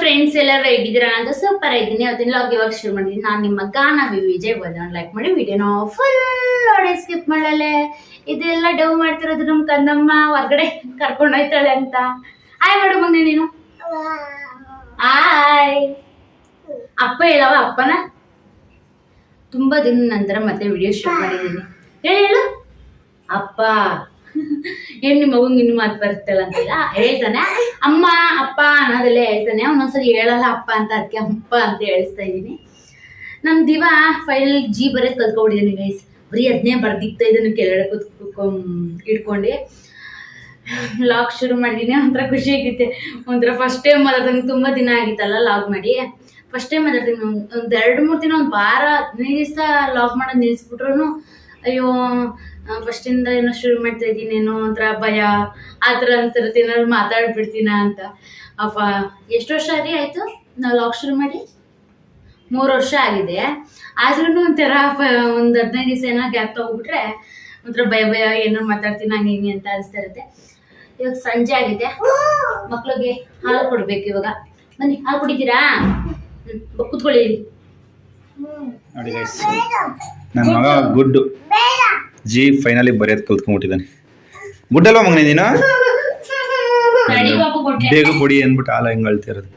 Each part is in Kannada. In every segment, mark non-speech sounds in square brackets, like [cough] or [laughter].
ಫ್ರೆಂಡ್ಸ್ ಎಲ್ಲರೂ ಹೇಗಿದ್ದೀರಾ? ಅಂತ ಸೂಪರ್ ಆಗಿದ್ದೀನಿ ಅವತ್ತಿನ ಲಾಗ್ ಇವಾಗ ಶುರು ಮಾಡಿದ್ದೀನಿ? ನಾನು ನಿಮ್ಮ ಗಾನ ವಿಜಯ್ ಒಂದು ಲೈಕ್ ಮಾಡಿ ವಿಡಿಯೋನ ಫುಲ್ ನೋಡಿ ಸ್ಕಿಪ್ ಮಾಡಲೆ ಇದೆಲ್ಲ ಡವ್ ಮಾಡ್ತಿರೋದು ನಮ್ಮ ಕಂದಮ್ಮ ಹೊರ್ಗಡೆ ಕರ್ಕೊಂಡು ಹೋಯ್ತಾಳೆ ಅಂತ. ಹಾಯ್ ಮಾಡು ಮಗನೆ ನೀನು. ಹಾಯ್ ಅಪ್ಪ ಹೇಳವ ಅಪ್ಪನ? ತುಂಬಾ ದಿನ ನಂತರ ಮತ್ತೆ ವಿಡಿಯೋ ಶೂಟ್ ಮಾಡಿದ್ದೀನಿ. ಹೇಳು. ಅಪ್ಪ. ಏನ್ ನಿಮ್ಮ ಮಗು ಇನ್ನು ಮಾತು ಬರುತ್ತಲ್ಲ ಅಂತಿಲ್ಲ? ಹೇಳ್ತಾನೆ. ಅಮ್ಮ, ಅಪ್ಪ ಅನ್ನೋದೆಲ್ಲ ಹೇಳ್ತಾನೆ. ಒಂದೊಂದ್ಸರಿ ಹೇಳಲ್ಲ ಅಪ್ಪ ಅಂತ ಅದಕ್ಕೆ ಅಪ್ಪ ಅಂತ ಹೇಳಿಸ್ತಾ ಇದ್ದೀನಿ. ನಮ್ ದಿವ ಫೈನಲ್ ಜಿ ಬರೋದ್ ಕಲ್ತ್ಕೊಂಡಿದ್ದೀನಿ ಗೈಸ್ ಬರೀ ಅದನ್ನೇ ಬರ್ದಿಕ್ತಾ ಇದನ್ನು ಕೆಳಗಡೆ ಕೂತ್ಕೊಂಡ್ ಇಟ್ಕೊಂಡು. ಲಾಗ್ ಶುರು ಮಾಡಿದೀನಿ ಒಂಥರ ಖುಷಿ ಆಗಿತ್ತೆ ಒಂಥರ ಫಸ್ಟ್ ಟೈಮ್ ಮಾತಾಡ್ದಂಗೆ ತುಂಬ ದಿನ ಆಗಿತ್ತಲ್ಲ ಲಾಗ್ ಮಾಡಿ. ಫಸ್ಟ್ ಟೈಮ್ ಮಾತಾಡ್ತೀನಿ. ಒಂದು ಎರಡು ಮೂರು ದಿನ, ಒಂದು ವಾರ ಹದಿನೈದು ದಿವಸ ಲಾಗ್ ಮಾಡೋದು ನಿಲ್ಲಿಸ್ಬಿಟ್ರು ಅಯ್ಯೋ ಫಸ್ಟಿಂದ ಏನೋ ಶುರು ಮಾಡ್ತಾ ಇದ್ದೀನೇನೋ ಒಂಥರ ಭಯ ಆ ಥರ ಅನ್ಸಿರುತ್ತೆ ಏನಾದ್ರು ಮಾತಾಡ್ಬಿಡ್ತೀನ ಅಂತ. ಅಪ್ಪ ಎಷ್ಟು ವರ್ಷ ರೀ ಆಯಿತು? ನಾವು ಲಾಕ್ ಶುರು ಮಾಡಿ? ಮೂರು ವರ್ಷ ಆಗಿದೆ. ಆದ್ರೂ ಒಂಥರ ಒಂದು ಹದಿನೈದು ದಿವಸ ಏನೋ ಗ್ಯಾಪ್ ತಗೋಬಿಟ್ರೆ ಒಂಥರ ಭಯ ಭಯ ಏನೋ ಮಾತಾಡ್ತೀನಿ ಹಂಗೆ ಹಿಂಗೆ ಅಂತ ಅನಿಸ್ತಾ ಇರುತ್ತೆ. ಇವಾಗ ಸಂಜೆ ಆಗಿದೆ. ಮಕ್ಳಿಗೆ ಹಾಲು ಕೊಡ್ಬೇಕು ಇವಾಗ. ಬನ್ನಿ ಹಾಲು ಕುಡಿತೀರಾ? ಹ್ಞೂ ಕುತ್ಕೊಳ್ಳಿ. ನನ್ನ ಮಗ ಗುಡ್ಡು. ಜಿ ಫೈನಲಿ ಬರೆಯೋದು ಕಲ್ತ್ಕೊಂಡ್ಬಿಟ್ಟಿದ್ದಾನೆ. ಗುಡ್ಡಲ್ವಾ ಮಗನೇ ನೀನು? ಬೇಗ ಕೊಡಿ ಅಂದ್ಬಿಟ್ಟು ಹಾಲು ಹೆಂಗೆ ಅಳ್ತಿರೋದು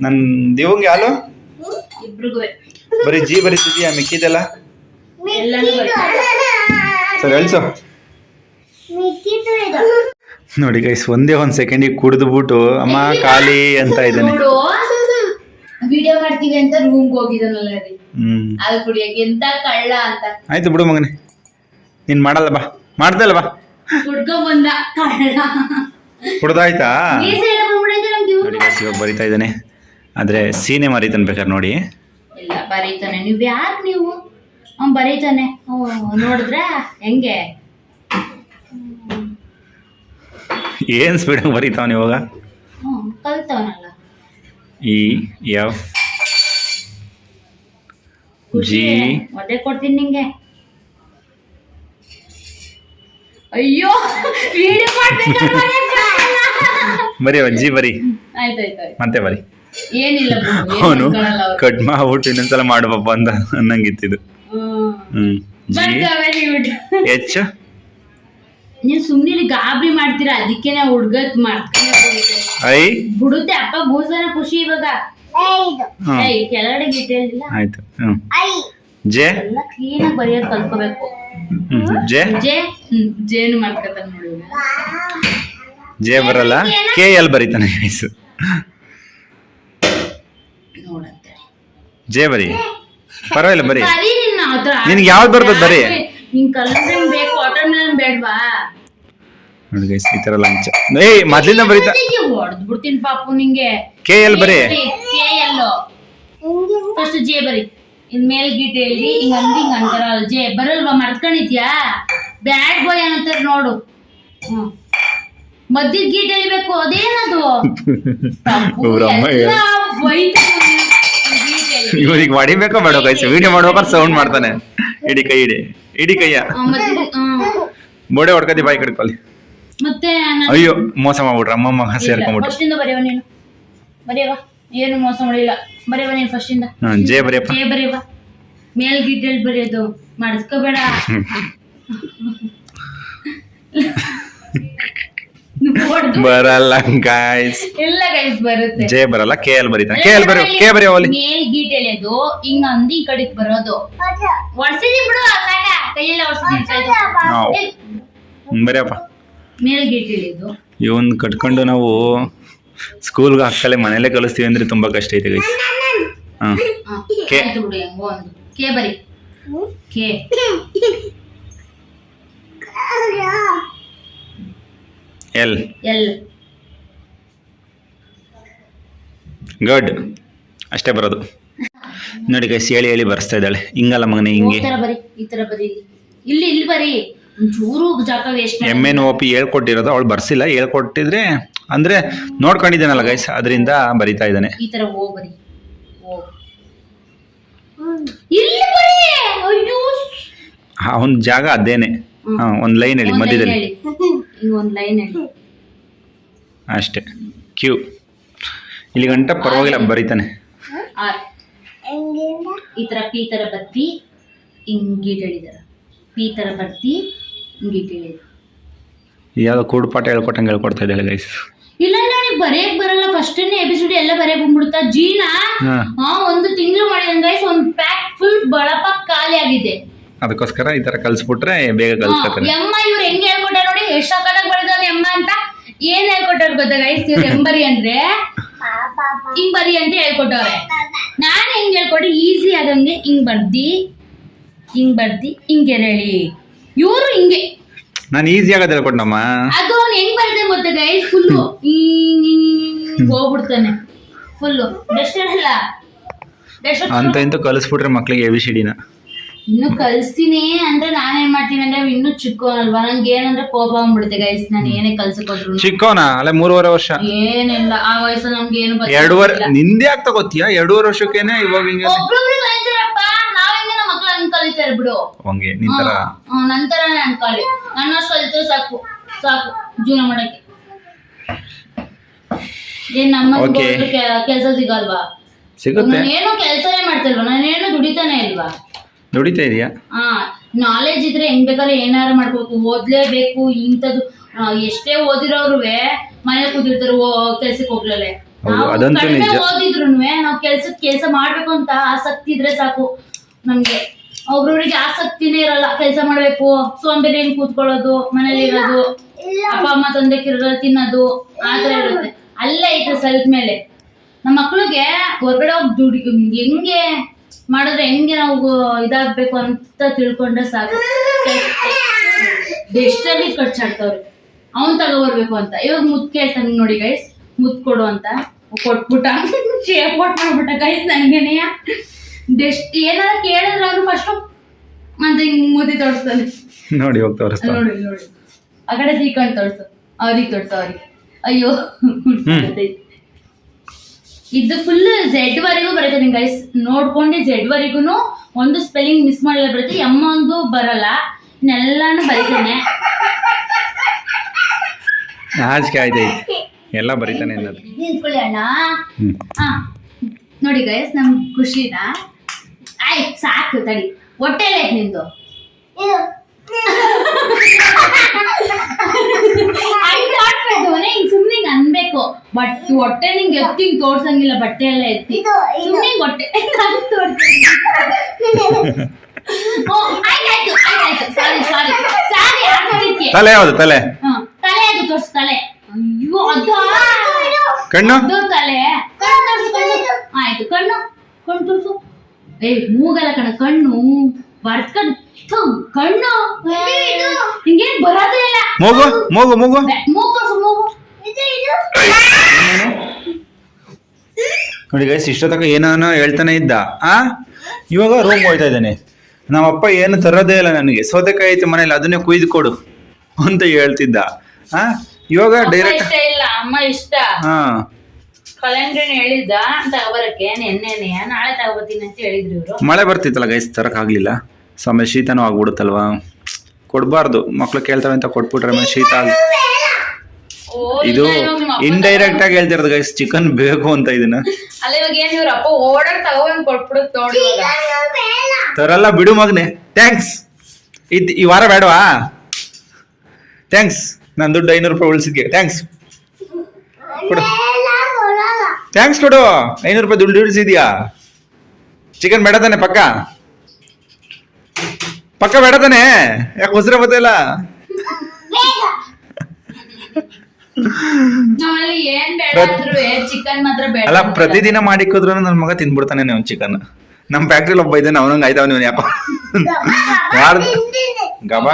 ನನ್ನ ದೇವಂಗೆ ಹಾಲು? ಬರೀ ಜಿ ಬರೀತಿದ್ಯಾ ಮಿಕ್ಕಿದೆಲ್ಲ ಸರಿ ಸರ್ ಹೇಳ್ಸು ನೋಡಿ ಗೈಸ್ ಒಂದೇ ಒಂದು ಸೆಕೆಂಡಿಗೆ ಕುಡಿದ್ಬಿಟ್ಟು ಅಮ್ಮ ಖಾಲಿ ಅಂತ ಇದ್ದಾನೆ. ಮಾಡ್ತೀವಿ ಅಂತ ರೂಮ್ಗೆ ಹೋಗಿದ್ದಾನಲ್ಲ ರೀ ಹ್ಮ್. ಅದು ಕುಡಿಯಕ್ಕೆ ಎಂತ ಕಳ್ಳ ಅಂತ. ಆಯ್ತು ಬಿಡು ಮಗನೇ. ನೀನ್ ಮಾಡಲ್ಲ ಬಾ. ಮಾಡ್ದಲ್ಲ ಬಾ. ಕುಡ್ಕೊ ಬಂದ ಕಳ್ಳ. ಕುಡ್ದಾಯ್ತಾ? ಈ ಸೈಡ್ ಬಂದ್ಬಿಡೈತೆ ನಮ್ಗೆ ಇವ್ನು. ನೋಡಿ ಗೈಸ್ ಇವಾಗ ಬರಿತಾ ಇದ್ದಾನೆ. ಆದರೆ ಸೀನೆ ಮರಿತಾನೆ ಬೇಕಾದ್ರೆ ನೋಡಿ. ಇಲ್ಲ ಬರೀತಾನೆ. ನೀವ್ ಯಾರು ನೀವು? ಅವ್ನ್ ಬರೀತಾನೆ. ಓ ನೋಡಿದ್ರ? ಹೆಂಗೆ? ಏನ್ ಸ್ಪೀಡಾಗಿ ಬರೀತಾವನೆ ಇವಾಗ? ಹ್ಮ್ ಕಲ್ತವನಲ್ಲ. ಇ ಎಫ್ ಖುಷಿ. ಜಿ. ಒದೆ ಕೊಡ್ತೀನಿ ನಿಂಗೆ. ಅಯ್ಯೋ ವಿಡಿಯೋ ಬರೀ ಅಜ್ಜಿ ಬರಿ. ಮತ್ತೆ ಬರಿ. ಏನಿಲ್ಲ ಅವನು. ಕಟ್ ಮಾಡ್ಬಿಟ್ಟು ಇನ್ನೊಂದ್ಸಲ ಮಾಡಬಪ್ಪ ಅಂತ ಅನ್ನಂಗಿತ್ತಿದ್ದು. ಹ್ಮ್. ಬರ್ತಾವೆ ನೀವು. ನೀವ್ ಸುಮ್ನೆ ಗಾಬರಿ ಮಾಡ್ತೀರಾ? ಅದಕ್ಕೆ ಹುಡ್ಗತ್ ಮಾಡ್ತೀನಿ ಹೋಗುತ್ತೆ. ಐ? ಬಿಡುತ್ತೆ. ಅಪ್ಪ ಭೂಸನ ಖುಷಿ ಇವಾಗ. ಕೆಳಗಡೆ ಆಯ್ತು ಹ್ಮ್. ಜೆ. ಎಲ್ಲ ಕ್ಲೀನ್ ಆಗಿ ಬರೆಯೋದು ಕಲ್ತ್ಕೋಬೇಕು. ಹ್ಮ್ ಜೆ. ಜೇ? ಹ್ಮ್ ಜೇನು ಮಾಡ್ಕೊತಾನ ನೋಡಿ ಜೆ ಬರಲ್ಲ. ಕೆ ಎಲ್ ಬರೀತಾನೆ ಗೈಸ್ ನೋಡಂತೆ. ಜೆ ಬರಿ. ಪರವಾಗಿಲ್ಲ ಬರಿ. ನಿನ್ಗೆ ಯಾವ್ದು ಬರ್ತದೆ ಬರೀ? ಬೇಕು ವಾಟರ್ ಮೆಲನ್ ಬೇಡ್ವಾ? ನೋಡಿ ಗೈಸ್ ಈ ತರ ಲಂಚ ಏಯ್ ಮೊದ್ಲಿಂದ ಬರೀತಾ ಹೊಡೆದ್ ಬಿಡ್ತೀನಿ ಪಾಪು ನಿಂಗೆ. ಕೆ ಎಲ್ ಬರೀ. ಕೆ ಎಲ್ಲೋ ಫಸ್ಟ್ ಜೆ ಬರಿ. ಇನ್ ಮೇಲ್ ಗೀಟ್ ಹೇಳಿ ಹಿಂಗ ಅಂದ್ ಹಿಂಗ ಅಂತಾರ ಜೆ ಬರಲ್ವಾ ಮರ್ತ್ಕೊಂಡಿದ್ಯಾ? ಬ್ಯಾಡ್ ಬಾಯ್ ಅಂತಾರ ನೋಡು. ಹ್ಮ್. ಮದ್ದಿದ್ ಗೀಟ್ ಎಳಿಬೇಕು ಅದೇನದು. [laughs] ಇವ್ರಿಗೆ ಹೊಡಿಬೇಕೋ ಬೇಡ ಗೈಸ್ ವಿಡಿಯೋ ಮಾಡ್ಬೇಕಾದ್ರೆ ಸೌಂಡ್ ಮಾಡ್ತಾನೆ. ಇಡಿ ಕೈ ಇಡಿ. ಇಡಿ ಕೈಯ. ಬೋಡೆ ಹೊಡ್ಕದಿ ಬಾಯಿ ಕಡ್ಕೊಳ್ಳಿ ಮತ್ತೆ ನಾನು- ಅಯ್ಯೋ ಮೋಸ ಮಾಡ್ಬಿಟ್ರ. ಅಮ್ಮ ಮಗ ಸೇರ್ಕೊಂಡ್ಬಿಟ್ರು. ಫಸ್ಟ್ ಇಂದ ಬರೆಯವ ನೀನು. ಬರೆಯವ ಏನು ಮೋಸ ಮಾಡಿಲ್ಲ. ಬರೆಯವ ನೀನು ಫಸ್ಟ್ ಇಂದ. ಹ್ಮ್ ಜೇ ಬರಿಯಪ್ಪ. ಜೇ ಬರೆಯವ ಮೇಲ್ ಗಿಟ್ಟೆಲ್ ಬರೆಯೋದು. ಮಾಡಿಸ್ಕೋಬೇಡ. ನೋಡ್ದು. ಬರಲ್ಲ ಗಾಯ್ಸ್ ಎಲ್ಲ ಗೈಸ್ ಬರುತ್ತೆ. ಜೇ ಬರಲ್ಲ ಕೆ ಎಲ್ ಬರೀತಾನೆ. ಕೆ ಎಲ್ ಬರೀ ಕೆ ಬರೀ ಅವಲಿ ಮೇಲ್ ಗೀಟ್ ಎಳೆಯೋದು ಹಿಂಗ ಅಂದಿ ಈ ಕಡೆಗ್ ಬರೋದು. ಒಡ್ಸಿದಿ ಬಿಡು ಸಾಕ. ಕೈಯೆಲ್ಲ ಒಡ್ಸಿದಿ ಬರಿಯಪ್ಪ. ಇವನ್ ಕಟ್ಕೊಂಡು ನಾವು ಸ್ಕೂಲ್ಗೆ ಹಾಕಲೇ ಮನೇಲೆ ಕಲಿಸ್ತೀವಿ ಅಂದ್ರೆ ತುಂಬಾ ಕಷ್ಟ ಐತೆ ಗೈಸ್ ಹಾ. ಕೆ. ಆಯ್ತು ಬಿಡು ಹೆಂಗೋ ಒಂದು. ಕೆ ಬರಿ. ಕೆ. ಎಲ್. ಎಲ್. ಗುಡ್ ಅಷ್ಟೇ ಬರೋದು. ನೋಡಿ ಗೈಸ್ ಹೇಳಿ ಹೇಳಿ ಬರ್ಸ್ತಾ ಇದ್ದಾಳೆ. ಹಿಂಗಲ್ಲ ಮಗನೇ ಈ ಹಿಂಗೆ ತರ ಬರಿ ಈ ತರ ಬರಿ. ಇಲ್ಲಿ ಇಲ್ಲಿ ಬರಿ. ಒಂಚೂರು ಜಾಗ waste M N O P ಹೇಳ್ಕೊಟ್ಟಿರೋದು ಅವಳು ಬರ್ಸಿಲ್ಲ. ಹೇಳ್ಕೊಟ್ಟಿದ್ರೆ ಅಂದ್ರೆ ನೋಡ್ಕೊಂಡಿದ್ದಾನಲ್ಲ ಗೈಸ್ ಅದರಿಂದ ಬರಿತಾ ಇದ್ದಾನೆ. ಈ ತರ ಓ ಬರಿ ಓ ಇಲ್ಲಿ ಬರಿ! ಅಯ್ಯೋ! ಅವನ ಜಾಗ ಅದೇನೆ. ಹಾ ಒಂದ್ ಲೈನ್ ಹೇಳಿ ಮಧ್ಯದಲ್ಲಿ. ಲೈನ್ [laughs] ಹೇಳಿ. ಅಷ್ಟೇ. ಕ್ಯೂ ಇಲ್ಲಿ ಗಂಟ ಪರವಾಗಿಲ್ಲ ಬರಿತಾನೆ. ಆರ್. ಈ ತರ ಪಿ ತರ ಬತ್ತಿ ಹಿಂಗೀಟ್ ಹೇಳಿದಾರ ಪಿ ತರ ಬರ್ತಿ ಯಾವುದೋ ಹೇಳ್ಕೊಟ್ಟಂಗೆ ಹೇಳ್ಕೊಡ್ತಾ ಇದ್ದಾಳೆ ಗೈಸ್ ಇಲ್ಲ ನನಗೆ ಬರೆಯಕ್ ಬರಲ್ಲ. ಫಸ್ಟ್ ಎಪಿಸೋಡ್ ಎಲ್ಲ ಬರೆಯಕ್ ಬಂದ್ಬಿಡುತ್ತಾ? ಜೀನಾ? ಹಾಂ. ಒಂದು ತಿಂಗಳು ಮಾಡಿದ ಗೈಸ್ ಒಂದ್ ಪ್ಯಾಕ್ ಫುಲ್ ಬಳಪ ಖಾಲಿ ಆಗಿದೆ. ಅದಕ್ಕೋಸ್ಕರ ಈ ತರ ಕಲಿಸ್ಬಿಟ್ರೆ ಬೇಗ ಕಲಿಸ್ಕೊತಾನೆ ಎಮ್ಮ ಇವ್ರು ಹೆಂಗ್ ಹೇಳ್ಕೊಟ್ಟಾರ ನೋಡಿ ಎಷ್ಟ್ ಸಕ್ಕತ್ತಾಗಿ ಬರೆದ ಎಮ್ಮ ಅಂತ ಏನ್ ಹೇಳ್ಕೊಟ್ಟಾರ ಗೊತ್ತಾ ಗೈಸ್ ಇವ್ರು ಎಂಬರಿ ಅಂದ್ರೆ? ಹಿಂಗ್ ಬರಿ ಅಂತ ಹೇಳ್ಕೊಟ್ಟವ್ರೆ. ನಾನ್ ಹೆಂಗ್ ಹೇಳ್ಕೊಟ್ಟು? ಈಸಿ ಆಗಂಗೆ ಹಿಂಗ್ ಬರ್ದಿ ಹಿಂಗ್ ಬರ್ದಿ ಹಿಂಗ್ ಎರೇಳಿ ಇವ್ರು ಹಿಂಗೆ. ನಾನು ಈಸಿ ಆಗೋದು ಹೇಳ್ಕೊಟ್ನಮ್ಮ ಅದು ಅವ್ನು ಹೆಂಗ್ ಬರ್ತದೆ ಮತ್ತೆ ಗೈಸ್ ಫುಲ್ಲು ಹೋಗ್ಬಿಡ್ತಾನೆ. ಫುಲ್ಲು ಡಸ್ಟ್ ಅಲ್ಲ ಡಸ್ಟ್ ಅಂತ ಇಂತ ಕಲಿಸ್ಬಿಟ್ರೆ ಮಕ್ಳಿಗೆ ಎ ಬಿ ಸಿ ಡಿನ ಇನ್ನು ಕಲ್ಸ್ತೀನಿ ಅಂದ್ರೆ ನಾನೇನ್ ಮಾಡ್ತೀನಿ ಅಂದ್ರೆ ಇನ್ನು ಚಿಕ್ಕೋನಲ್ವಾ ಚಿಕ್ಕವನಲ್ವಾ ನಂಗೆ ಏನಂದ್ರೆ ಕೋಪ ಬಂದ್ಬಿಡುತ್ತೆ ಗೈಸ್ ನಾನು ಏನೇ ಕಲ್ಸಕ್ಕೋದ್ರು. ಚಿಕ್ಕವನ ಅಲ್ಲೇ ಮೂರುವರೆ ವರ್ಷ. ಏನಿಲ್ಲ. ಆ ವಯಸ್ಸು ನಮ್ಗೆ ಏನು ಎರಡೂವರೆ ನಿಂದೆ ಯಾಕೆ ತಗೋತೀಯ ಎರಡೂವರೆ ವರ್ಷಕ್ಕೇನೆ ಇವಾಗ ಹಿಂಗೆ ಕಲಿತಾರಪ್ಪ ನಾವೆಂಗ ನಮ್ಮ ಮಕ್ಳು ಹಂಗ್ ಕಲಿತಾರೆ ಬಿಡು. ಹಂಗೆ ನಿಂತರ ನಂತರ ನಾನು ಕಲಿ. ನನ್ನಷ್ಟು ಕಲಿತರೆ ಸಾಕು ಸಾಕು ಜೀವನ ಮಾಡಕ್ಕೆ. ಏನ್ ನಮ್ಮ. ಕೆಲಸ ಸಿಗಲ್ವಾ? ಸಿಗುತ್ತೆ. ಏನು ಕೆಲಸನೇ ಮಾಡ್ತಿಲ್ವಾ? ನಾನೇನು ದುಡಿತಾನೆ ಇಲ್ವಾ? ದುಡಿತಾ ಇದೆಯಾ? ಹಾ ನಾಲೆಜ್ ಇದ್ರೆ ಹೆಂಗ್ ಬೇಕಾದ್ರೆ ಏನಾರ ಮಾಡ್ಬೇಕು ಓದ್ಲೇಬೇಕು ಇಂಥದ್ದು ಎಷ್ಟೇ ಓದಿರೋರು ಮನೇಲಿ ಕೂತಿರ್ತಾರೆ ಕೆಲ್ಸಕ್ಕೆ ಹೋಗ್ಲೇ ನಾವು. ಓದಿದ್ರು ನಾವು ಕೆಲ್ಸಕ್ಕೆ ಕೆಲಸ ಮಾಡ್ಬೇಕು ಅಂತ ಆಸಕ್ತಿ ಇದ್ರೆ ಸಾಕು ನಮ್ಗೆ. ಒಬ್ರೊಬ್ರಿಗೆ ಆಸಕ್ತಿನೇ ಇರಲ್ಲ. ಕೆಲಸ ಮಾಡ್ಬೇಕು. ಸೋಂಬೇರಿ ಹೆಂಗ್ ಕೂತ್ಕೊಳ್ಳೋದು ಮನೇಲಿ ಇರೋದು ಅಪ್ಪ ಅಮ್ಮ ತಂದೆ ಕಿರೋದು ತಿನ್ನೋದು ಆತರ ಇರುತ್ತೆ. ಅಲ್ಲೇ ಐತೆ ಸೆಲ್ಫ್ ಮೇಲೆ. ನಮ್ಮ ಮಕ್ಳಿಗೆ ಹೊರಗಡೆ ಹೋಗಿ ದುಡಿ ಹೆಂಗೆ ಮಾಡಿದ್ರೆ ಹೆಂಗೆ ನಾವು ಇದಾಗ್ಬೇಕು ಅಂತ ತಿಳ್ಕೊಂಡ್ರೆ ಸಾಕು. ಎಷ್ಟಲ್ಲಿ ಖರ್ಚಾಡ್ತಾವ್ರಿ ಅವನ್ ತಗೋಬರ್ಬೇಕು ಅಂತ. ಇವಾಗ ಮುದ್ ಕೇಳ್ತಾನೆ ನೋಡಿ ಗೈಸ್ ಮುದ್ ಕೊಡು ಅಂತ. ಕೊಟ್ಬಿಟ್ಟ. [laughs] ಶೇಪ್ ಕೊಟ್ಟು ಮಾಡ್ಬಿಟ್ಟ ಗೈಸ್ ನಂಗೆನೆಯ? ಏನಾರ ಕೇಳಿದ್ರೆ ಅವ್ರು ಫಸ್ಟು ಅಂತ ಹಿಂಗ್ ಮುದಿ ತೋರಿಸ್ತಾನೆ. ನೋಡಿ ಹೋಗಿ ತೋರಿಸ್ತಾ ನೋಡಿ ನೋಡಿ. ಆ ಕಡೆ ತೀಕೊಂಡು ತೋರ್ಸು. ಅವ್ರಿಗೆ ತೋರ್ಸು ಅವ್ರಿಗೆ. ಅಯ್ಯೋ ಇದು ಫುಲ್ ಝೆಡ್ ವರೆಗೂ ಬರುತ್ತೆ ನಿಂಗೆ ಗೈಸ್ ನೋಡ್ಕೊಂಡು ಝೆಡ್ ವರೆಗೂ ಒಂದು ಸ್ಪೆಲ್ಲಿಂಗ್ ಮಿಸ್ ಮಾಡಲ್ಲ ಬರುತ್ತೆ. ಎಮ್ಮ ಒಂದು ಬರಲ್ಲ. ಇನ್ನೆಲ್ಲಾನು ಬರೀತಾನೆ. ನಾಚಿಕೆ ಆಯ್ತೈತಿ ಎಲ್ಲ ಬರೀತಾನೆ ನಿಂತ್ಕೊಳ್ಳಿ ಅಣ್ಣ. ನೋಡಿ ಗೈಸ್ ನಮ್ ಖುಷಿನ? ಆಯ್ತು ಸಾಕು ತಡಿ. ಹೊಟ್ಟೆ ಐತ್ ನಿಂದು? ಸುಮ್ನೆ ಅನ್ಬೇಕು. ಬಟ್ ಹೊಟ್ಟೆ ನಿಂಗೆ ಎತ್ತಿ ಹಿಂಗ್ ತೋರ್ಸಂಗಿಲ್ಲ ಬಟ್ಟೆ ಎಲ್ಲ ಎತ್ತಿ. ಸುಮ್ನೆ ಹೊಟ್ಟೆ [laughs] ತಲೆ ಯಾವುದು ತಲೆ? ಹಾ ತಲೆ ಅದು ತೋರ್ಸು ತಲೆ? ಅಯ್ಯೋ ಅದು ಕಣ್ಣು ತಲೆ. ಕಣ್ಣು ತೋರ್ಸು ಕಣ್ಣು. ಆಯ್ತು ಕಣ್ಣು. ಕಣ್ಣು ತೋರ್ಸು. ಏ ಮೂಗಲ್ಲ ಕಣ ಕಣ್ಣು ಕಣ್ಣು. ಹಿಂಗೇನ್ ಬರೋದೇ ಇಲ್ಲ. ಮೂಗು ಮೂಗು ಮೂಗು. ನೋಡಿ ಗೈಸ್ ಇಷ್ಟೊತ್ತಕ ಏನಾನ ಹೇಳ್ತಾನೆ ಇದ್ದ ಆ? ಇವಾಗ ರೂಮ್ ಹೋಗ್ತಾ ಇದ್ದಾನೆ. ನಮ್ಮಪ್ಪ ಏನು ತರೋದೇ ಇಲ್ಲ ನನಗೆ. ಸೌತೆಕಾಯಿ ಐತೆ ಮನೇಲಿ ಅದನ್ನೇ ಕುಯ್ದು ಕೊಡು ಅಂತ ಹೇಳ್ತಿದ್ದ ಆ? ಇವಾಗ ಡೈರೆಕ್ಟ್ ಇಷ್ಟ ಇಲ್ಲ ಅಮ್ಮ ಇಷ್ಟ. ಹಾ. ಕಲೆಂಡ್ರಿನ ಹೇಳಿದ್ದ? ತಗೋಬರಕ್ಕೆ. ನೆನ್ನೆನೆ ನಾಳೆ ತಗೋಬತ್ತೀನಿ ಅಂತ ಹೇಳಿದ್ರು ಇವ್ರು. ಮಳೆ ಬರ್ತಿತ್ತಲ್ಲ ಗೈಸ್ ತರಕ್ ಆಗ್ಲಿಲ್ಲ. ಸೊ ಆಮೇಲೆ ಶೀತನೂ ಆಗ್ಬಿಡುತ್ತಲ್ವಾ? ಕೊಡಬಾರ್ದು. ಮಕ್ಳು ಕೇಳ್ತಾವೆ ಅಂತ ಕೊಟ್ಬಿಟ್ರೆ ಆಮೇಲೆ ಶೀತ ಆಗಿ ಇದು ಇನ್ಡೈರೆಕ್ಟ್ ಇಂಡೈರೆಕ್ಟ್ ಆಗಿ ಹೇಳ್ತಿರೋದು ಗೈಸ್ ಚಿಕನ್ ಬೇಕು ಅಂತ ಇದನ್ನ. ಅಲ್ಲ ಇವಾಗ ಏನ್ ಇವ್ರ ಅಪ್ಪ ಓಡಾಡ್ ತಗೋಬಂದ್ ಕೊಟ್ಬಿಡುತ್ ನೋಡಿ ತರಲ್ಲ ಬಿಡು ಮಗ್ನೆ. ಥ್ಯಾಂಕ್ಸ್ ಇದ್ ಈ ವಾರ ಬೇಡವಾ? ಥ್ಯಾಂಕ್ಸ್ ನಾನು ದುಡ್ಡು ಐನೂರು ರೂಪಾಯಿ ಉಳಿಸಿದ್ಗೆ ಥ್ಯಾಂಕ್ಸ್ ಕೊಡು. ಥ್ಯಾಂಕ್ಸ್ ಕೊಡು ಐನೂರು ರೂಪಾಯಿ ದುಡ್ಡು ಇಳಿಸಿದ್ಯಾ? ಚಿಕನ್ ಬೇಡ ತಾನೆ ಪಕ್ಕ. ಪಕ್ಕ ಬೇಡ ತಾನೆ. ಯಾಕೆ ಉಸಿರ ಬತ್ತಿಲ್ಲ ಅಲ್ಲ. ಪ್ರತಿದಿನ ಮಾಡಿಕ್ಕಿದ್ರು ನನ್ನ ಮಗ ತಿನ್ಬಿಡ್ತಾನೆ ಅವ್ನು ಚಿಕನ್ ನಮ್ಮ ಫ್ಯಾಕ್ಟ್ರಿಲಿ ಒಬ್ಬ ಇದ್ದಾನೆ ಅವನಂಗೆ ಆಯ್ತಾವ ನೀವು ಯಾಕೋ. ವಾರದ ಗಬಾ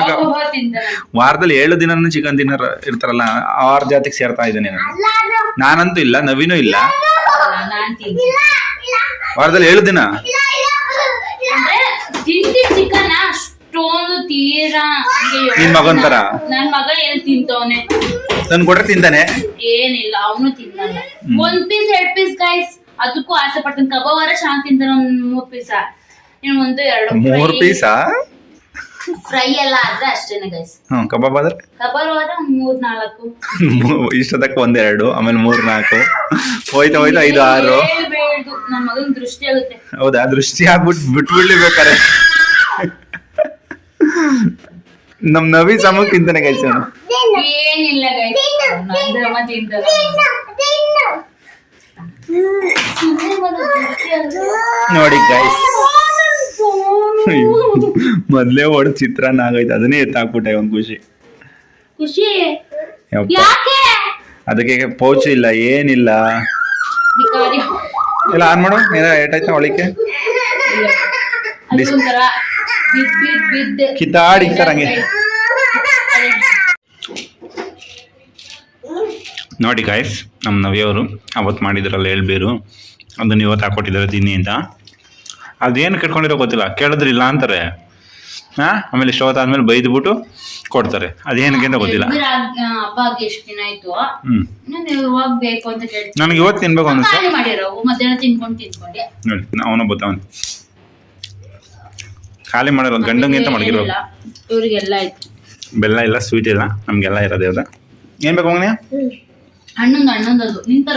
ತಿಂತಾನೆ. ವಾರದಲ್ಲಿ ಏಳು ದಿನನೂ ಚಿಕನ್ ತಿನ್ನೋರು ಇರ್ತಾರಲ್ಲ ಆರು ಜಾತಿಗೆ ಸೇರ್ತಾ ಇದ್ದೀನಿ ನಾನು. ನಾನಂತೂ ಇಲ್ಲ ನವೀನೂ ಇಲ್ಲ. ತಿಂತೀನಿ. ವಾರದಲ್ಲಿ ಏಳು ದಿನ? ನಿನ್ ಮಗನ್ ತರ? ನನ್ ಮಗ ಏನ್ ತಿಂತವನೆ? ನನ್ ಕೊಟ್ರೆ ತಿಂತಾನೆ ಏನಿಲ್ಲ ಅವನು ತಿನ್ನಲ್ಲ ಒಂದ್ ಪೀಸ್ ಎರಡ್ ಪೀಸ್ ಗೈಸ್ ಅದಕ್ಕೂ ಆಸೆ ಪಡ್ತಾನೆ. ಕಬಾಬ್ ವರ ಚೆನ್ನಾಗ್ ತಿಂತಾನೆ ಒಂದ್ ಮೂರ್ ಪೀಸ ಇನ್ನು ಒಂದು ಎರಡು ಮೂರ್. ಪೀಸಾ ಫ್ರೈ ಎಲ್ಲ ಆದ್ರೆ ಅಷ್ಟೇನೆ ಗೈಸ್ ಹ್ಞೂ ಕಬಾಬ್ ಆದ್ರೆ? ಕಬಾಬ್ ಆದ್ರೆ ಒಂದ್ ಮೂರ್ ನಾಲ್ಕು. ಇಷ್ಟೊತ್ತಕ್ಕೆ ಒಂದೆರಡು ಆಮೇಲೆ ಮೂರು ನಾಲ್ಕು. ಹೋಯ್ತಾ ಹೋಯ್ತಾ ಐದು ಆರು. ಹೇಳ್ಬೇಡ್ದು ನನ್ ಮಗನ್ ದೃಷ್ಟಿ ಆಗುತ್ತೆ. ಹೌದಾ ದೃಷ್ಟಿ ಆಗ್ಬಿಟ್ಟು ಬಿಟ್ಬಿಡ್ಲಿ ಬೇಕಾರೆ. ನಮ್ ನವಿ ಸಮಕ್ ತಿಂತಾನೆ ಗೈಸ್ ಅವನು. ಏನಿಲ್ಲ ಗೈಸ್ ತಿಂತಾರ. ನೋಡಿ ಗೈಸ್ ಮೊದ್ಲೇ ಓಡ್ ಚಿತ್ರಾನ್ನ ಆಗೈತೆ ಅದನ್ನೇ ಎತ್ತಾಕ್ಬಿಟ್ಟೆ ಒಂದ್ ಖುಷಿ. ಖುಷಿ? ಯಪ್ಪ. ಯಾಕೆ? ಅದಕ್ಕೆ ಪೌಚ್ ಇಲ್ಲ ಏನಿಲ್ಲ. ಇಲ್ಲ ಆನ್ ಮಾಡು. ಏನೋ ಏಟಾಯ್ತಾ ಒಳಿಕೆ ಕಿತ್ತಾಡಿ ಬಿದ್ ಬಿದ್ ಬಿದ್ದೆ ಕಿತ್ತಾಡಿಕ್ತಾರಂಗೆ ನೋಡಿ ಗಾಯ್ಸ್ ನಮ್ಮ ನವಿಯವರು ಅವತ್ತು ಮಾಡಿದ್ರಲ್ಲ ಹೇಳ್ಬೇರು ಅದನ್ನ ಇವತ್ತು ಹಾಕೊಟ್ಟಿದ್ದಾರೆ ತಿನ್ನಿ ಅಂತ ಅದೇನು ಕಟ್ಕೊಂಡಿರೋ ಗೊತ್ತಿಲ್ಲ. ಕೇಳಿದ್ರಿಲ್ಲ ಅಂತಾರೆ. ಹಾ? ಆಮೇಲೆ ಶೋಧ ಆದ್ಮೇಲೆ ಬೈದ್ಬಿಟ್ಟು ಕೊಡ್ತಾರೆ. ಅದೇನಕ್ಕೆ ಅಂತ ಗೊತ್ತಿಲ್ಲ. ಎಳ್ನೀರ್ ಆಗ್- ಆ, ಹಬ್ಬ ಆಗಿ ಎಷ್ಟು ದಿನ ಆಯ್ತು? ಹ್ಞೂ ನಾನು ಇವಾಗ ಬೇಕು ಅಂತ ಕೇಳ್ತೀನಿ. ನನಗೆ ಇವತ್ತು ತಿನ್ಬೇಕು ಅನ್ಸುತ್ತೆ. ಖಾಲಿ ಮಾಡಿರೋ ಮಧ್ಯಾಹ್ನ ತಿನ್ಕೊಂಡು ತಿನ್ಕೊಂಡೆ. ನೋಡಿ ಅವನು ಬತ್ತವನ್ ಖಾಲಿ ಮಾಡಿರೋ ಗಂಡಂಗೆ ಅಂತ ಮಡಗಿರೋ ಏನಿಲ್ಲ, ಇವ್ರಿಗೆಲ್ಲ ಆಯ್ತು. ಬೆಲ್ಲ ಇಲ್ಲ ಸ್ವೀಟ್ ಇಲ್ಲ. ನಮಗೆಲ್ಲ ಇರೋದೇ ಅದ. ಏನು ಬೇಕು ಮಗನೇ ಹಣ್ಣೊಂದು ನಿಂತರ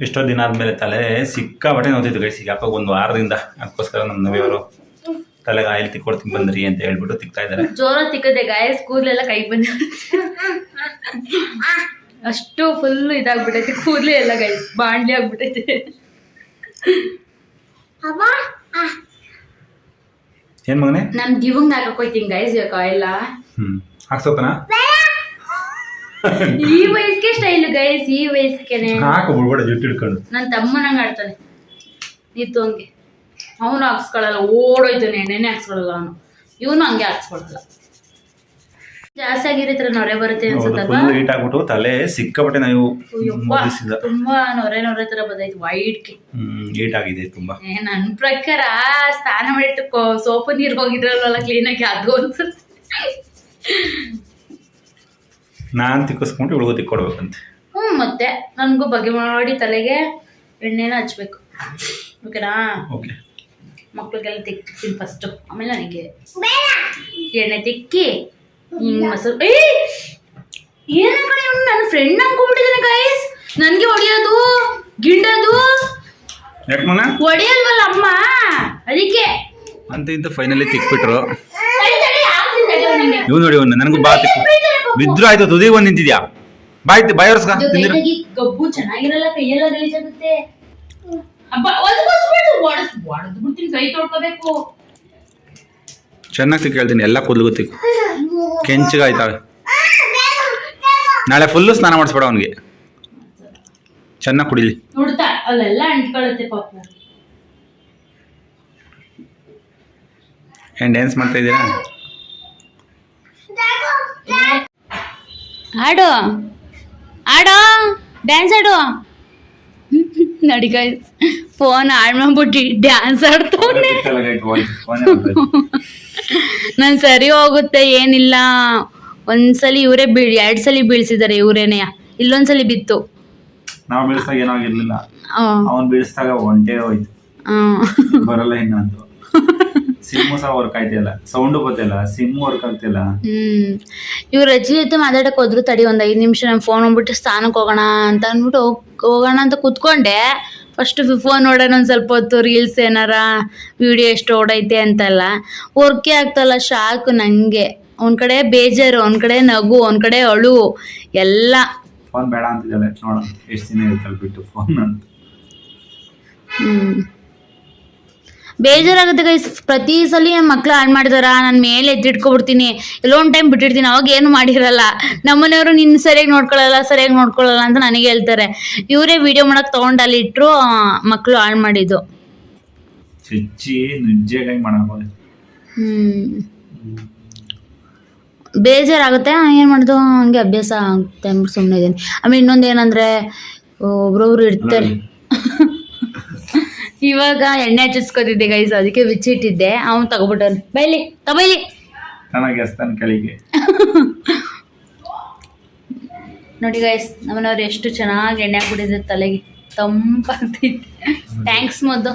ಎಷ್ಟೋ ದಿನ ಆದಮೇಲೆ ತಲೆ ಸಿಕ್ಕಾಪಟ್ಟೆ ನೋತಿದ್ದು ಈಗ ಯಾಕೋ ಒಂದು ವಾರದಿಂದ ಅದಕ್ಕೋಸ್ಕರ ನಮ್ಮ ನವಿಯವರು ತಲೆಗೆ ಆಯಿಲ್ ತಿಕ್ಕೊಡ್ತೀನಿ ಬಂದ್ರಿ ಅಂತ ಹೇಳ್ಬಿಟ್ಟು ತಿಕ್ತಾ ಇದ್ದಾರೆ. ಜೋರ ತಿಕ್ಕದೆ ಗಾಯಸ್ ಕೂದಲೆಲ್ಲ ಕೈ ಬಂದ ಅಷ್ಟು ಫುಲ್ ಇದಾಗ್ಬಿಟ್ಟೈತೆ. ಕೂದಲೇ ಎಲ್ಲ ಗೈಸ್ ಬಾಂಡ್ಲಿ ಆಗ್ಬಿಟ್ಟೈತೆ. ಏನ್ ಮಗನೇ? ನಮ್ ದಿವಂಗ್ ಹಾಕೋಯ್ತೀನಿ ಗೈಸ್ ಇವಾಗ ಎಲ್ಲ ಹ್ಞೂ ಹಾಕ್ಸೋತನ? [laughs] ಈ ವಯಸ್ಸಿಗೆ ಸ್ಟೈಲ್ ಗೈಸ್ ಈ ವಯಸ್ಸಿಗೆನೆ. ಹಾಕು ಬಿಡ್ಬೇಡ ಜುಟ್ಟು ಹಿಡ್ಕೊಂಡು. ನನ್ನ ತಮ್ಮನಂಗ ಆಡ್ತಾನೆ. ನಿತ್ತು ಹಂಗೆ. ಅವನು ಹಾಕ್ಸ್ಕೊಳಲ್ಲ ಓಡೋಯ್ತಾನೆ ಎಣ್ಣೆನೆ ಹಾಕ್ಸ್ಕೊಳ್ಳಲ್ಲ ಅವನು. ಇವನು ಹಂಗೆ ಹಾಕ್ಸ್ಕೊಳಲ್ಲ. ಜಾಸ್ತಿ ಆಗಿರತ್ರ ನೊರೆ ಬರುತ್ತೆ ಅನ್ಸುತ್ತಲ್ವಾ? ಫುಲ್ ಹೀಟ್ ಆಗ್ಬಿಟ್ಟು ತಲೆ ಸಿಕ್ಕಬಿಟ್ಟೆ ನಾವು ಮುಗಿಸಿದ. ತುಂಬಾ ನೊರೆ ನೊರೆ ತರ ಬಂದೈತೆ ವೈಟ್ ಕೆ ಹೀಟ್ ಆಗಿದೆ ತುಂಬಾ. ನನ್ ಪ್ರಕಾರ ಸ್ನಾನ ಮಾಡಿಟ್ಟು ಸೋಪು ನೀರು ಹೋಗಿದ್ರಲ್ಲ ಕ್ಲೀನಾಗಿ ಅದು ಅನ್ಸುತ್ತೆ. ನಾನು ತಿಕ್ಕಿಸ್ಕೊಂಡು ಇವಳಿಗೂ ತಿಕ್ಕೊಡ್ಬೇಕಂತೆ ಹ್ಞೂ ಮತ್ತೆ ನನಗೂ ಬಗೆ ಮಾಡಿ ತಲೆಗೆ ಎಣ್ಣೆನ ಹಚ್ಬೇಕು. ಓಕೆನಾ? ಓಕೆ. ಮಕ್ಳಿಗೆಲ್ಲ ತಿಕ್ತೀನಿ ಫಸ್ಟು ಆಮೇಲೆ ನನಗೆ ಎಣ್ಣೆ ತಿಕ್ಕಿ ಹಿಂಗ್ ಮೊಸರು ಏ! ಏನ ಕಡೆ ನನ್ನ ಫ್ರೆಂಡ್ ಅನ್ಕೊಂಡ್ಬಿಟ್ಟಿದ್ದೀನಿ ಗೈಸ್ ನನಗೆ ಹೊಡಿಯೋದು ಗಿಂಡದು. ಹೊಡಿಯಲ್ವಲ್ಲ ಅಮ್ಮ? ಅದಕ್ಕೆ. ಅಂತ ಇಂತ ಫೈನಲಿ ತಿಕ್ಬಿಟ್ರು. ಇವ್ ನೋಡಿ ಒಂದು ನನಗೂ ಬಾ ತಿಕ್ಕು. ಬಿದ್ರು ಆಯ್ತು ತುದಿ ಬಂದು ನಿಂತಿದ್ಯಾ? ಬಾಯ್ತು ಬಾಯ್ ಒರ್ಸ್ಕ ಇದು ತಿಂದಿರು ಗಬ್ಬು ಚೆನ್ನಾಗಿರಲ್ಲ ಕೈಯೆಲ್ಲ ಚೆನ್ನಾಗಿ ತಿಕ್ ಹೇಳ್ತೀನಿ ಎಲ್ಲ ಕೂದಲು ತಿಕ್ಕು. ಕೆಂಚಗಾಯ್ತಾವೆ ನಾಳೆ ಫುಲ್ಲು ಸ್ನಾನ ಮಾಡಿಸ್ಬೇಡ ಅವನಿಗೆ. ಚೆನ್ನಾಗಿ ಕುಡಿಲಿ. ಏನು ಡ್ಯಾನ್ಸ್ ಮಾಡ್ತಾ ಇದ್ದೀರಾ? ಆಡು. ಆಡೋ. ಡ್ಯಾನ್ಸ್ ಆಡು. ನೋಡಿ ಗೈಸ್ ಫೋನ್ ಹಾಳು ಮಾಡ್ಬಿಟ್ಟು ಡ್ಯಾನ್ಸ್ ಆಡ್ತವನೆ. [laughs] ನಾನು ಸರಿ ಹೋಗುತ್ತೆ ಏನಿಲ್ಲ. ಒಂದ್ಸಲ ಇವರೇ ಬೀಳ್ ಎರಡ್ ಸಲ ಬೀಳ್ಸಿದ್ದಾರೆ ಇವರೇನೆ. ಇಲ್ಲೊಂದ್ಸಲಿ ಬಿತ್ತು. ನಾವು ಬೀಳಿಸ್ದಾಗ ಏನಾಗಿರ್ಲಿಲ್ಲ ಅವನ್ ಬೀಳಿಸ್ದಾಗ ಒಂಟೇ ಹೋಯ್ತು. ಬರಲ್ಲ ಇನ್ನಂತು [laughs] ಸಿಮ್ಮು ಸಹ ವರ್ಕ್ ಆಯ್ತಿಲ್ಲ ಸೌಂಡ್ ಗೊತ್ತಿಲ್ಲ ಸಿಮ್ಮು ವರ್ಕ್ ಆಗ್ತಿಲ್ಲ ಹ್ಮ್. ಇವ್ರ ರಜಿ ಜೊತೆ ಮಾತಾಡಕ್ ಹೋದ್ರು ತಡಿ ಒಂದ್ ಐದ್ ನಿಮಿಷ ನಾನು ಫೋನ್ ಹೋಗ್ಬಿಟ್ಟು ಸ್ನಾನಕ್ಕೆ ಹೋಗೋಣ ಅಂತ ಅಂದ್ಬಿಟ್ಟು ಹೋಗ್- ಹೋಗೋಣ ಅಂತ ಕುತ್ಕೊಂಡೆ. ಫಸ್ಟ್ ಫೋನ್ ನೋಡೋಣ ಒಂದ್ ಸ್ವಲ್ಪ ಹೊತ್ತು ರೀಲ್ಸ್ ಏನಾರ ವಿಡಿಯೋ ಎಷ್ಟು ಓಡೈತೆ ಅಂತಲ್ಲ. ವರ್ಕೇ ಆಗ್ತಲ್ಲ ಶಾಕ್ ನಂಗೆ. ಒಂದ್ ಕಡೆ ಬೇಜಾರು ಒಂದ್ ಕಡೆ ನಗು ಒಂದ್ ಕಡೆ ಅಳು. ಎಲ್ಲ. ಫೋನ್ ಬೇಡ ಅಂತಿದ್ದಲ್ಲ ನೋಡೋಣ ಎಷ್ಟು ದಿನ ಇರುತ್ತಲ್ಲ ಬಿಟ್ಟು ಫೋನ್ ಅಂತ. ಹ್ಮ್. ಬೇಜಾರಾಗುತ್ತೆ ಗೈಸ್ ಪ್ರತಿ ಸಲ ಮಕ್ಳು ಹಾಳು ಮಾಡಿದಾರ? ನಾನು ಮೇಲೆ ಎತ್ತಿಟ್ಕೊಬಿಡ್ತೀನಿ. ಎಲ್ಲೋ ಒಂದು ಟೈಮ್ ಬಿಟ್ಟಿರ್ತೀನಿ. ಅವಾಗ ಏನು ಮಾಡಿರಲ್ಲ. ನಮ್ಮನೆಯವರು ನಿನ್ನ ಸರಿಯಾಗಿ ನೋಡ್ಕೊಳ್ಳಲ್ಲ ಸರಿಯಾಗಿ ನೋಡ್ಕೊಳ್ಳಲ್ಲ ಅಂತ ನನಗೆ ಹೇಳ್ತಾರೆ. ಇವರೇ ವಿಡಿಯೋ ಮಾಡೋಕೆ ತೊಗೊಂಡು ಅಲ್ಲಿ ಇಟ್ಟರು ಮಕ್ಕಳು ಹಾಳು ಮಾಡಿದ್ದು. ಬೇಜಾರಾಗುತ್ತೆ. ಏನು ಮಾಡೋದು? ಹಂಗೆ ಅಭ್ಯಾಸ ಆಗುತ್ತೆ. ಅಂದ್ಬಿಟ್ಟು ಸುಮ್ಮನೆ ಇದ್ದೀನಿ. ಆಮೇಲೆ ಇನ್ನೊಂದು ಏನಂದರೆ ಒಬ್ರೊಬ್ರು ಇರ್ತಾರೆ. ಇವಾಗ ಎಣ್ಣೆ ಹಚ್ಚಿಸ್ಕೊತಿದ್ದೆ ಗೈಸ್ ಅದಕ್ಕೆ ಬಿಚ್ಚಿಟ್ಟಿದ್ದೆ. ಅವ್ನು ತಗೊಬಿಟ್ಟವ್ನು. ಬೈಲಿ ಎಸ್ತಾನೆ ಕೆಳಗೆ ನೋಡಿ ಗೈಸ್ ನಮ್ಮನವ್ರು ಎಷ್ಟು ಚೆನ್ನಾಗಿ ಎಣ್ಣೆ ಕುಡಿದ್ರೆ ತಲೆಗೆ. ತಂಪಾಗ್ತೈತೆ ಥ್ಯಾಂಕ್ಸ್ ಮದ್ದು.